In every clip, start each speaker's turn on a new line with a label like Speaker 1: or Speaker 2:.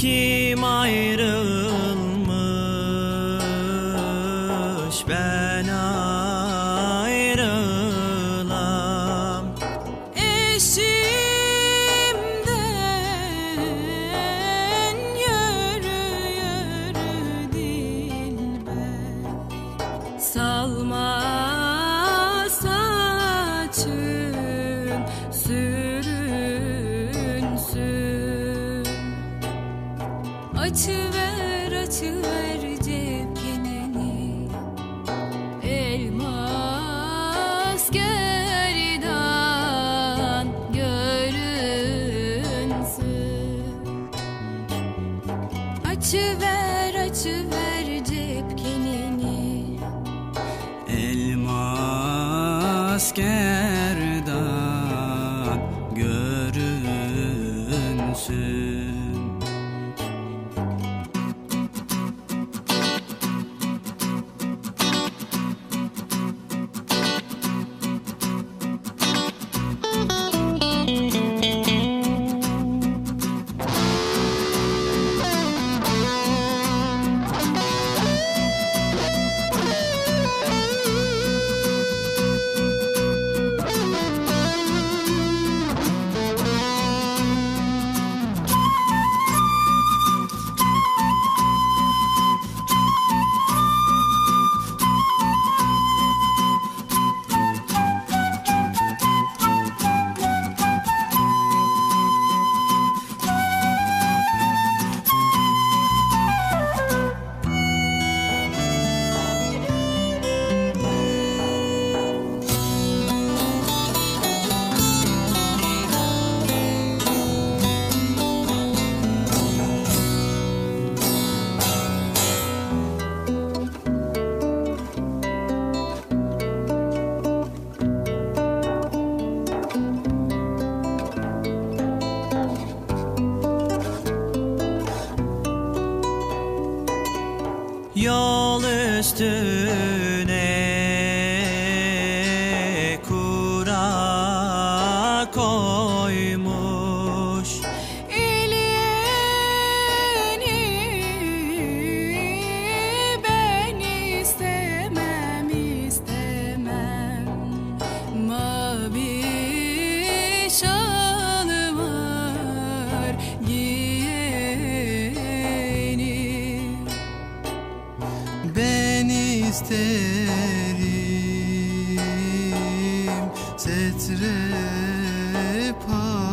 Speaker 1: Kim ayrılmış? Ben ayrılam.
Speaker 2: Eşimden yürü yürü dilber. Salma Açıver açıver cepkenini. Elmas gerdan görünsün. Açıver açıver cepkenini.
Speaker 1: Elmas gerdan görünsün üstüne
Speaker 3: isterim. Setre panto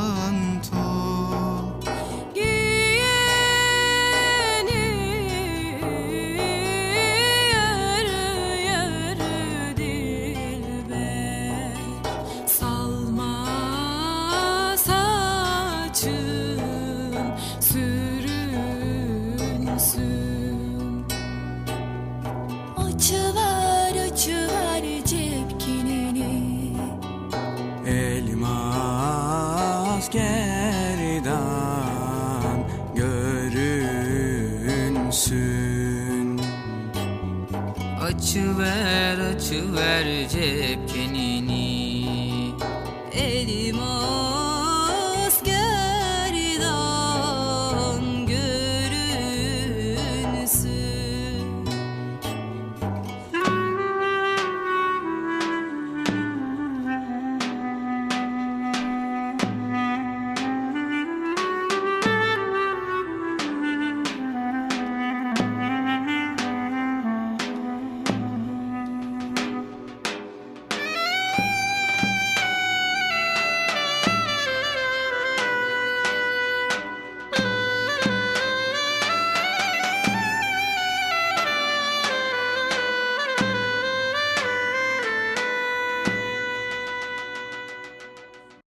Speaker 1: Açıver açıver cepkenini.
Speaker 2: Elmas